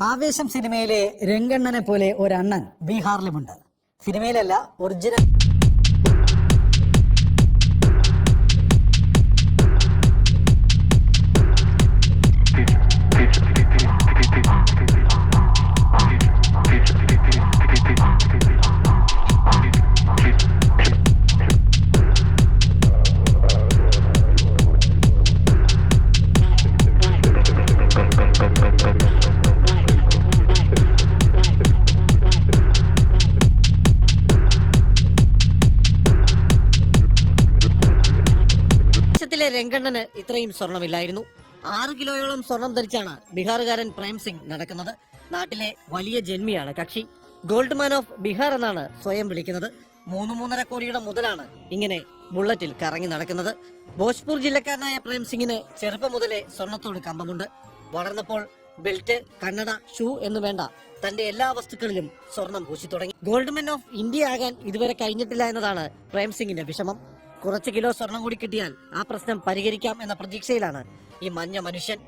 ആവേശം സിനിമയിലെ രംഗണ്ണനെ പോലെ ഒരു ഒരണ്ണൻ ബീഹാറിലുമുണ്ട്. സിനിമയിലല്ല ഒറിജിനൽ ആവേശത്തിലെ രംഗണ്ണന് ഇത്രയും സ്വർണമില്ലായിരുന്നു. ആറ് കിലോയോളം സ്വർണം ധരിച്ചാണ് ബീഹാറുകാരൻ പ്രേം സിംഗ് നടക്കുന്നത്. നാട്ടിലെ വലിയ ജന്മിയാണ് കക്ഷി. ഗോൾഡ് മാൻ ഓഫ് ബീഹാർ എന്നാണ് സ്വയം വിളിക്കുന്നത്. മൂന്ന് മൂന്നര കോടിയുടെ മുതലാണ് ഇങ്ങനെ ബുള്ളറ്റിൽ കറങ്ങി നടക്കുന്നത്. ഭോജ്പൂർ ജില്ലക്കാരനായ പ്രേം സിംഗിന് ചെറുപ്പം മുതലേ സ്വർണത്തോട് കമ്പമുണ്ട്. വളർന്നപ്പോൾ ബെൽറ്റ് കണ്ണട ഷൂ എന്ന് വേണ്ട തന്റെ എല്ലാ വസ്തുക്കളിലും സ്വർണം പൂശി തുടങ്ങി. ഗോൾഡ് മാൻ ഓഫ് ഇന്ത്യ ആകാൻ ഇതുവരെ കഴിഞ്ഞിട്ടില്ല എന്നതാണ് പ്രേം സിംഗിന്റെ വിഷമം. കുറച്ച് കിലോ സ്വർണം കൂടി കിട്ടിയാൽ ആ പ്രശ്നം പരിഹരിക്കാം എന്ന പ്രതീക്ഷയിലാണ് ഈ മഞ്ഞ മനുഷ്യൻ.